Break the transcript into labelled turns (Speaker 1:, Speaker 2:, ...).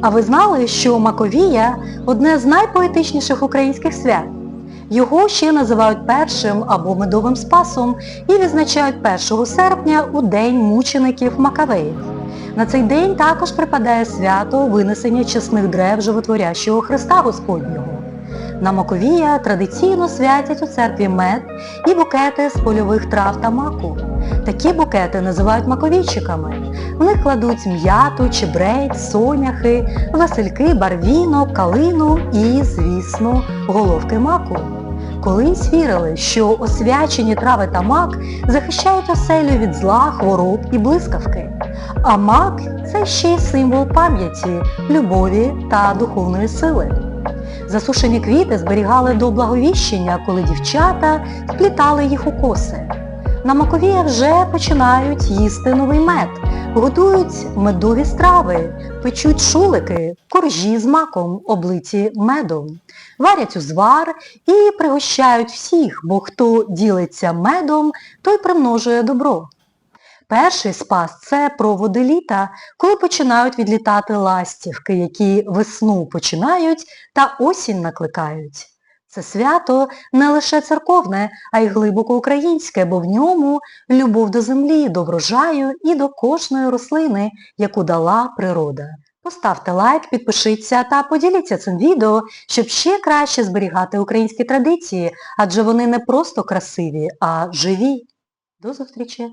Speaker 1: А ви знали, що Маковія одне з найпоетичніших українських свят? Його ще називають першим або медовим спасом і відзначають 1 серпня у День мучеників Макавеїв. На цей день також припадає свято винесення чесних древ животворящого Христа Господнього. На Маковія традиційно святять у церкві мед і букети з польових трав та маку. Такі букети називають маковійчиками. В них кладуть м'яту, чебрець, соняхи, васильки, барвінок, калину і, звісно, головки маку. Колись вірили, що освячені трави та мак захищають оселю від зла, хвороб і блискавки. А мак це ще й символ пам'яті, любові та духовної сили. Засушені квіти зберігали до благовіщення, коли дівчата вплітали їх у коси. На Маковія вже починають їсти новий мед, готують медові страви, печуть шулики, коржі з маком, облиті медом, варять узвар і пригощають всіх, бо хто ділиться медом, той примножує добро. Перший спас це проводи літа, коли починають відлітати ластівки, які весну починають та осінь накликають. Це свято не лише церковне, а й глибоко українське, бо в ньому любов до землі, до врожаю і до кожної рослини, яку дала природа. Поставте лайк, підпишіться та поділіться цим відео, щоб ще краще зберігати українські традиції, адже вони не просто красиві, а живі. До зустрічі!